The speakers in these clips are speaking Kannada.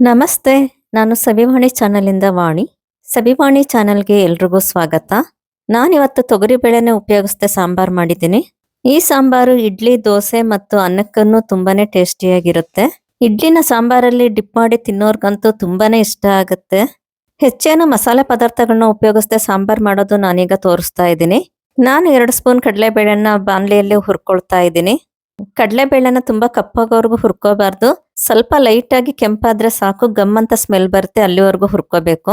ನಮಸ್ತೆ, ನಾನು ಸವಿವಾಣಿ ಇಂದ ವಾಣಿ. ಸವಿವಾಣಿ ಚಾನಲ್ಗೆ ಎಲ್ರಿಗೂ ಸ್ವಾಗತ. ನಾನಿವತ್ತು ತೊಗರಿ ಬೇಳೆನೆ ಉಪಯೋಗಿಸ್ದೆ ಸಾಂಬಾರ್ ಮಾಡಿದ್ದೀನಿ. ಈ ಸಾಂಬಾರು ಇಡ್ಲಿ, ದೋಸೆ ಮತ್ತು ಅನ್ನಕ್ಕನ್ನು ತುಂಬಾನೇ ಟೇಸ್ಟಿಯಾಗಿರುತ್ತೆ. ಇಡ್ಲಿನ ಸಾಂಬಾರಲ್ಲಿ ಡಿಪ್ ಮಾಡಿ ತಿನ್ನೋರ್ಗಂತೂ ತುಂಬಾನೇ ಇಷ್ಟ ಆಗುತ್ತೆ. ಹೆಚ್ಚೇನು ಮಸಾಲೆ ಪದಾರ್ಥಗಳನ್ನ ಉಪಯೋಗಿಸ್ದೆ ಸಾಂಬಾರ್ ಮಾಡೋದು ನಾನೀಗ ತೋರಿಸ್ತಾ ಇದ್ದೀನಿ. ನಾನು ಎರಡು ಸ್ಪೂನ್ ಕಡಲೆಬೇಳೆನ ಬಾಣಲೆಯಲ್ಲಿ ಹುರ್ಕೊಳ್ತಾ ಇದ್ದೀನಿ. ಕಡಲೆಬೇಳೆನ ತುಂಬಾ ಕಪ್ಪಾಗೋವರೆಗೂ ಹುರ್ಕೋಬಾರ್ದು. ಸ್ವಲ್ಪ ಲೈಟ್ ಆಗಿ ಕೆಂಪಾದ್ರೆ ಸಾಕು ಗಮ್ ಅಂತ ಸ್ಮೆಲ್ ಬರುತ್ತೆ, ಅಲ್ಲಿವರೆಗೂ ಹುರ್ಕೋಬೇಕು.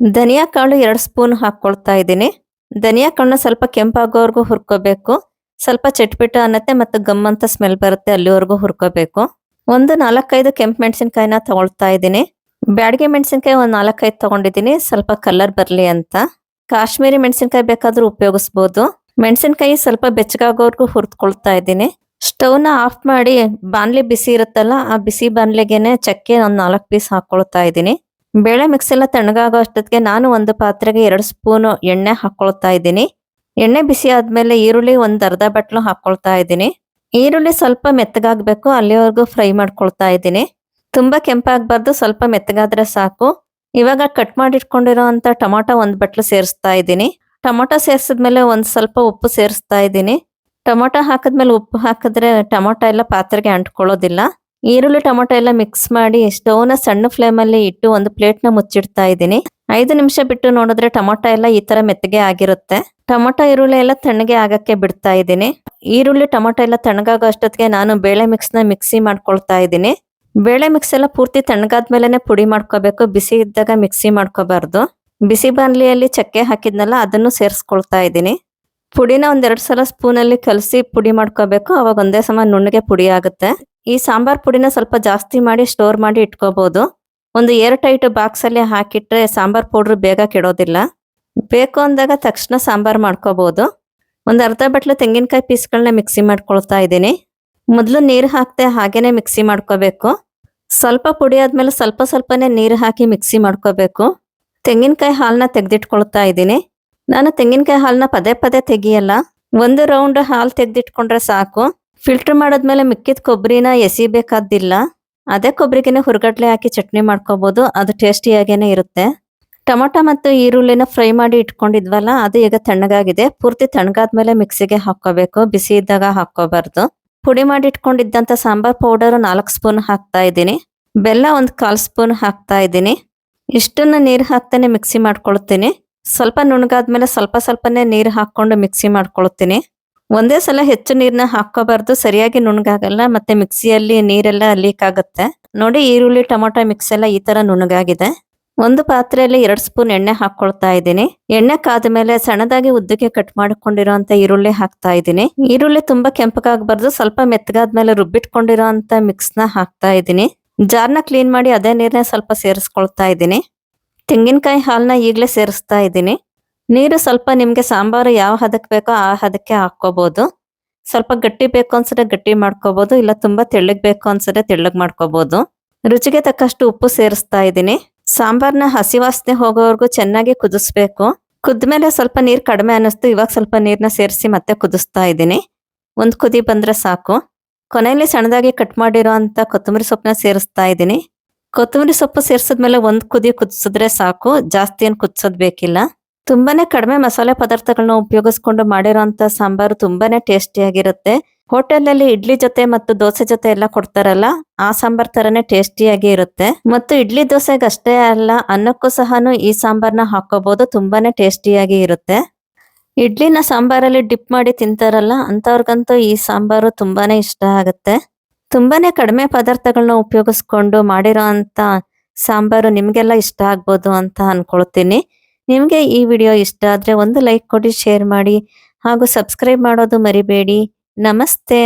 ಧನಿಯಾ ಕಾಳು ಎರಡು ಸ್ಪೂನ್ ಹಾಕೊಳ್ತಾ ಇದ್ದೀನಿ. ಧನಿಯಾ ಕಾಳನ್ನ ಸ್ವಲ್ಪ ಕೆಂಪಾಗೋವರೆಗೂ ಹುರ್ಕೋಬೇಕು. ಸ್ವಲ್ಪ ಚಟ್ಪಿಟ ಅನ್ನತ್ತೆ ಮತ್ತು ಗಮ್ ಅಂತ ಸ್ಮೆಲ್ ಬರುತ್ತೆ, ಅಲ್ಲಿವರೆಗೂ ಹುರ್ಕೋಬೇಕು. ಒಂದು ನಾಲ್ಕೈದು ಕೆಂಪು ಮೆಣಸಿನ್ಕಾಯಿನ ತಗೊಳ್ತಾ ಇದ್ದೀನಿ. ಬ್ಯಾಡಿಗೆ ಮೆಣಸಿನ್ಕಾಯಿ ಒಂದು ನಾಲ್ಕೈದು ತಗೊಂಡಿದ್ದೀನಿ, ಸ್ವಲ್ಪ ಕಲರ್ ಬರಲಿ ಅಂತ. ಕಾಶ್ಮೀರಿ ಮೆಣಸಿನ್ಕಾಯಿ ಬೇಕಾದ್ರೂ ಉಪಯೋಗಿಸ್ಬೋದು. ಮೆಣಸಿನ್ಕಾಯಿ ಸ್ವಲ್ಪ ಬೆಚ್ಚಗಾಗೋವರೆಗೂ ಹುರಿದ್ಕೊಳ್ತಾ ಇದ್ದೀನಿ. ಸ್ಟವ್ನ ಆಫ್ ಮಾಡಿ ಬಾಣಲೆ ಬಿಸಿ ಇರುತ್ತಲ್ಲ, ಆ ಬಿಸಿ ಬಾಣ್ಲಿಗೆನೆ ಚಕ್ಕೆ ಒಂದು ನಾಲ್ಕು ಪೀಸ್ ಹಾಕೊಳ್ತಾ ಇದ್ದೀನಿ. ಬೇಳೆ ಮಿಕ್ಸ್ ಎಲ್ಲ ತಣ್ಣಗಾಗೋ ಅಷ್ಟೊತ್ತಿಗೆ ನಾನು ಒಂದು ಪಾತ್ರೆಗೆ ಎರಡು ಸ್ಪೂನ್ ಎಣ್ಣೆ ಹಾಕೊಳ್ತಾ ಇದ್ದೀನಿ. ಎಣ್ಣೆ ಬಿಸಿ ಆದ್ಮೇಲೆ ಈರುಳ್ಳಿ ಒಂದು ಅರ್ಧ ಬಟ್ಲು ಹಾಕೊಳ್ತಾ ಇದ್ದೀನಿ. ಈರುಳ್ಳಿ ಸ್ವಲ್ಪ ಮೆತ್ತಗಾಗ್ಬೇಕು, ಅಲ್ಲಿವರೆಗೂ ಫ್ರೈ ಮಾಡ್ಕೊಳ್ತಾ ಇದ್ದೀನಿ. ತುಂಬಾ ಕೆಂಪಾಗಬಾರ್ದು, ಸ್ವಲ್ಪ ಮೆತ್ತಗಾದ್ರೆ ಸಾಕು. ಇವಾಗ ಕಟ್ ಮಾಡಿ ಇಟ್ಕೊಂಡಿರೋ ಅಂತ ಟೊಮಾಟೊ ಒಂದು ಬಟ್ಲು ಸೇರಿಸ್ತಾ ಇದ್ದೀನಿ. ಟೊಮಾಟೊ ಸೇರಿಸಿದ್ಮೇಲೆ ಒಂದ್ ಸ್ವಲ್ಪ ಉಪ್ಪು ಸೇರಿಸ್ತಾ ಇದ್ದೀನಿ. ಟೊಮೊಟೊ ಹಾಕಿದ್ಮೇಲೆ ಉಪ್ಪು ಹಾಕಿದ್ರೆ ಟೊಮೊಟೊ ಎಲ್ಲ ಪಾತ್ರೆಗೆ ಅಂಟ್ಕೊಳ್ಳೋದಿಲ್ಲ. ಈರುಳ್ಳಿ ಟೊಮೊಟೊ ಎಲ್ಲ ಮಿಕ್ಸ್ ಮಾಡಿ ಸ್ಟವ್ನ ಸಣ್ಣ ಫ್ಲೇಮ್ ಅಲ್ಲಿ ಇಟ್ಟು ಒಂದು ಪ್ಲೇಟ್ನ ಮುಚ್ಚಿಡ್ತಾ ಇದ್ದೀನಿ. ಐದು ನಿಮಿಷ ಬಿಟ್ಟು ನೋಡಿದ್ರೆ ಟೊಮೊಟೊ ಎಲ್ಲ ಈ ತರ ಮೆತ್ತಗೆ ಆಗಿರುತ್ತೆ. ಟೊಮೊಟೊ ಈರುಳ್ಳಿ ಎಲ್ಲ ತಣ್ಣಗೆ ಆಗಕ್ಕೆ ಬಿಡ್ತಾ ಇದ್ದೀನಿ. ಈರುಳ್ಳಿ ಟೊಮೊಟೊ ಎಲ್ಲ ತಣ್ಣಗಾಗೋ ಅಷ್ಟೊತ್ತಿಗೆ ನಾನು ಬೇಳೆ ಮಿಕ್ಸ್ನ ಮಿಕ್ಸಿ ಮಾಡ್ಕೊಳ್ತಾ ಇದ್ದೀನಿ. ಬೇಳೆ ಮಿಕ್ಸ್ ಎಲ್ಲ ಪೂರ್ತಿ ತಣ್ಣಗಾದ್ಮೇಲೆ ಪುಡಿ ಮಾಡ್ಕೋಬೇಕು. ಬಿಸಿ ಇದ್ದಾಗ ಮಿಕ್ಸಿ ಮಾಡ್ಕೋಬಾರ್ದು. ಬಿಸಿ ಬಾಣಲಿಯಲ್ಲಿ ಚಕ್ಕೆ ಹಾಕಿದ್ನಲ್ಲ ಅದನ್ನು ಸೇರಿಸ್ಕೊಳ್ತಾ ಇದ್ದೀನಿ. ಪುಡಿನ ಒಂದೆರಡು ಸಲ ಸ್ಪೂನಲ್ಲಿ ಕಲಸಿ ಪುಡಿ ಮಾಡ್ಕೋಬೇಕು. ಅವಾಗ ಒಂದೇ ಸಮ ನುಣ್ಣಗೆ ಪುಡಿ ಆಗುತ್ತೆ. ಈ ಸಾಂಬಾರ್ ಪುಡಿನ ಸ್ವಲ್ಪ ಜಾಸ್ತಿ ಮಾಡಿ ಸ್ಟೋರ್ ಮಾಡಿ ಇಟ್ಕೋಬಹುದು ಒಂದು ಏರ್ ಟೈಟ್ ಬಾಕ್ಸ್ ಅಲ್ಲಿ ಹಾಕಿಟ್ರೆ ಸಾಂಬಾರ್ ಪೌಡ್ರ್ ಬೇಗ ಕೆಡೋದಿಲ್ಲ. ಬೇಕು ಅಂದಾಗ ತಕ್ಷಣ ಸಾಂಬಾರ್ ಮಾಡ್ಕೋಬಹುದು ಒಂದು ಅರ್ಧ ಬಟ್ಲು ತೆಂಗಿನಕಾಯಿ ಪೀಸ್ಗಳನ್ನ ಮಿಕ್ಸಿ ಮಾಡ್ಕೊಳ್ತಾ ಇದ್ದೀನಿ. ಮೊದಲು ನೀರು ಹಾಕ್ತೆ ಹಾಗೇನೆ ಮಿಕ್ಸಿ ಮಾಡ್ಕೋಬೇಕು. ಸ್ವಲ್ಪ ಪುಡಿ ಆದ್ಮೇಲೆ ಸ್ವಲ್ಪ ಸ್ವಲ್ಪನೇ ನೀರು ಹಾಕಿ ಮಿಕ್ಸಿ ಮಾಡ್ಕೋಬೇಕು. ತೆಂಗಿನಕಾಯಿ ಹಾಲನ್ನ ತೆಗೆದಿಟ್ಕೊಳ್ತಾ ಇದ್ದೀನಿ. ನಾನು ತೆಂಗಿನಕಾಯಿ ಹಾಲನ್ನ ಪದೇ ಪದೇ ತೆಗಿಯಲ್ಲ, ಒಂದು ರೌಂಡ್ ಹಾಲು ತೆಗೆದಿಟ್ಕೊಂಡ್ರೆ ಸಾಕು. ಫಿಲ್ಟರ್ ಮಾಡಾದ್ಮೇಲೆ ಮಿಕ್ಕಿದ ಕೊಬ್ಬರಿನ ಎಸಿಬೇಕಾದಿಲ್ಲ ಅದೇ ಕೊಬ್ಬರಿಗೇನೆ ಹುರ್ಗಡ್ಲೆ ಹಾಕಿ ಚಟ್ನಿ ಮಾಡ್ಕೋಬಹುದು ಅದು ಟೇಸ್ಟಿಯಾಗೇನೆ ಇರುತ್ತೆ. ಟೊಮೊಟೊ ಮತ್ತು ಈರುಳ್ಳಿನ ಫ್ರೈ ಮಾಡಿ ಇಟ್ಕೊಂಡಿದ್ವಲ್ಲ, ಅದು ಈಗ ತಣ್ಣಗಾಗಿದೆ. ಪೂರ್ತಿ ತಣ್ಣಗಾದ್ಮೇಲೆ ಮಿಕ್ಸಿಗೆ ಹಾಕೋಬೇಕು ಬಿಸಿ ಇದ್ದಾಗ ಹಾಕೋಬಾರ್ದು ಪುಡಿ ಮಾಡಿ ಇಟ್ಕೊಂಡಿದ್ದಂತ ಸಾಂಬಾರ್ ಪೌಡರ್ ನಾಲ್ಕು ಸ್ಪೂನ್ ಹಾಕ್ತಾ ಇದ್ದೀನಿ. ಬೆಲ್ಲ ಒಂದು ಕಾಲ್ ಸ್ಪೂನ್ ಹಾಕ್ತಾ ಇದ್ದೀನಿ. ಇಷ್ಟನ್ನ ನೀರು ಹಾಕ್ತಾನೆ ಮಿಕ್ಸಿ ಮಾಡ್ಕೊಳ್ತೀನಿ. ಸ್ವಲ್ಪ ನುಣಗಾದ್ಮೇಲೆ ಸ್ವಲ್ಪ ಸ್ವಲ್ಪನೇ ನೀರು ಹಾಕೊಂಡು ಮಿಕ್ಸಿ ಮಾಡ್ಕೊಳ್ತೀನಿ. ಒಂದೇ ಸಲ ಹೆಚ್ಚು ನೀರನ್ನ ಹಾಕೋಬಾರ್ದು ಸರಿಯಾಗಿ ನುಣಗಾಗಲ್ಲ, ಮತ್ತೆ ಮಿಕ್ಸಿಯಲ್ಲಿ ನೀರೆಲ್ಲ ಲೀಕ್ ಆಗುತ್ತೆ. ನೋಡಿ ಈರುಳ್ಳಿ, ಟೊಮೊಟೊ ಮಿಕ್ಸ್ ಎಲ್ಲ ಈ ತರ ನುಣಗಾಗಿದೆ. ಒಂದು ಪಾತ್ರೆಯಲ್ಲಿ ಎರಡ್ ಸ್ಪೂನ್ ಎಣ್ಣೆ ಹಾಕೊಳ್ತಾ ಇದ್ದೀನಿ. ಎಣ್ಣೆ ಕಾದ ಮೇಲೆ ಸಣ್ಣದಾಗಿ ಉದ್ದಕ್ಕೆ ಕಟ್ ಮಾಡ್ಕೊಂಡಿರೋಂತ ಈರುಳ್ಳಿ ಹಾಕ್ತಾ ಇದ್ದೀನಿ. ಈರುಳ್ಳಿ ತುಂಬಾ ಕೆಂಪಗಾಗಬಾರ್ದು, ಸ್ವಲ್ಪ ಮೆತ್ತಗಾದ್ಮೇಲೆ ರುಬ್ಬಿಟ್ಕೊಂಡಿರೋ ಅಂತ ಮಿಕ್ಸ್ನ ಹಾಕ್ತಾ ಇದ್ದೀನಿ. ಜಾರ್ನ ಕ್ಲೀನ್ ಮಾಡಿ ಅದೇ ನೀರನ್ನ ಸ್ವಲ್ಪ ಸೇರಿಸ್ಕೊಳ್ತಾ ಇದ್ದೀನಿ. ತೆಂಗಿನಕಾಯಿ ಹಾಲನ್ನ ಈಗಲೇ ಸೇರಿಸ್ತಾ ಇದ್ದೀನಿ. ನೀರು ಸ್ವಲ್ಪ ನಿಮಗೆ ಸಾಂಬಾರು ಯಾವ ಹದಕ್ಕೆ ಬೇಕೋ ಆ ಹದಕ್ಕೆ ಹಾಕ್ಕೋಬೋದು. ಸ್ವಲ್ಪ ಗಟ್ಟಿ ಬೇಕು ಅನ್ಸಿದ್ರೆ ಗಟ್ಟಿ ಮಾಡ್ಕೋಬೋದು, ಇಲ್ಲ ತುಂಬಾ ತೆಳ್ಳಗ್ ಬೇಕು ಅನ್ಸಿದ್ರೆ ತೆಳ್ಳಗ್ ಮಾಡ್ಕೋಬೋದು. ರುಚಿಗೆ ತಕ್ಕಷ್ಟು ಉಪ್ಪು ಸೇರಿಸ್ತಾ ಇದ್ದೀನಿ. ಸಾಂಬಾರ್ನ ಹಸಿ ವಾಸನೆ ಹೋಗೋವರೆಗೂ ಚೆನ್ನಾಗಿ ಕುದಿಸ್ಬೇಕು. ಕುದ್ಮೇಲೆ ಸ್ವಲ್ಪ ನೀರ್ ಕಡಿಮೆ ಅನ್ನಿಸ್ತು, ಇವಾಗ ಸ್ವಲ್ಪ ನೀರ್ನ ಸೇರಿಸಿ ಮತ್ತೆ ಕುದಿಸ್ತಾ ಇದ್ದೀನಿ. ಒಂದು ಕುದಿ ಬಂದ್ರೆ ಸಾಕು. ಕೊನೆಯಲ್ಲಿ ಸಣ್ಣದಾಗಿ ಕಟ್ ಮಾಡಿರೋ ಅಂತ ಕೊತ್ತಂಬರಿ ಸೊಪ್ಪನ್ನ ಸೇರಿಸ್ತಾ ಇದ್ದೀನಿ. ಕೊತ್ತಂಬರಿ ಸೊಪ್ಪು ಸೇರ್ಸಿದ್ಮೇಲೆ ಒಂದ್ ಕುದಿ ಕುದಿಸಿದ್ರೆ ಸಾಕು. ಜಾಸ್ತಿ ಏನ್ ಕುದಿಸೋದ್ ಬೇಕಿಲ್ಲ. ತುಂಬಾನೇ ಕಡಿಮೆ ಮಸಾಲೆ ಪದಾರ್ಥಗಳನ್ನ ಉಪಯೋಗಿಸ್ಕೊಂಡು ಮಾಡಿರೋಂತ ಸಾಂಬಾರು ತುಂಬಾನೇ ಟೇಸ್ಟಿಯಾಗಿರುತ್ತೆ ಹೋಟೆಲ್ ಇಡ್ಲಿ ಜೊತೆ ಮತ್ತು ದೋಸೆ ಜೊತೆ ಎಲ್ಲ ಕೊಡ್ತಾರಲ್ಲ, ಆ ಸಾಂಬಾರ್ ತರನೇ ಟೇಸ್ಟಿಯಾಗಿ ಇರುತ್ತೆ. ಮತ್ತು ಇಡ್ಲಿ ದೋಸೆಗೆ ಅಷ್ಟೇ ಅಲ್ಲ, ಅನ್ನಕ್ಕೂ ಸಹನು ಈ ಸಾಂಬಾರ್ನ ಹಾಕೋಬಹುದು ತುಂಬಾನೇ ಟೇಸ್ಟಿಯಾಗಿ ಇರುತ್ತೆ. ಇಡ್ಲಿನ ಸಾಂಬಾರಲ್ಲಿ ಡಿಪ್ ಮಾಡಿ ತಿಂತಾರಲ್ಲ ಅಂತವ್ರಿಗಂತೂ ಈ ಸಾಂಬಾರು ತುಂಬಾನೇ ಇಷ್ಟ ಆಗುತ್ತೆ. ತುಂಬಾನೇ ಕಡಿಮೆ ಪದಾರ್ಥಗಳನ್ನ ಉಪಯೋಗಿಸ್ಕೊಂಡು ಮಾಡಿರೋ ಅಂತ ಸಾಂಬಾರು ನಿಮಗೆಲ್ಲ ಇಷ್ಟ ಆಗ್ಬೋದು ಅಂತ ಅನ್ಕೊಳ್ತೀನಿ. ನಿಮಗೆ ಈ ವಿಡಿಯೋ ಇಷ್ಟ ಆದ್ರೆ ಒಂದು ಲೈಕ್ ಕೊಡಿ, ಶೇರ್ ಮಾಡಿ ಹಾಗೂ ಸಬ್ಸ್ಕ್ರೈಬ್ ಮಾಡೋದು ಮರಿಬೇಡಿ. ನಮಸ್ತೆ.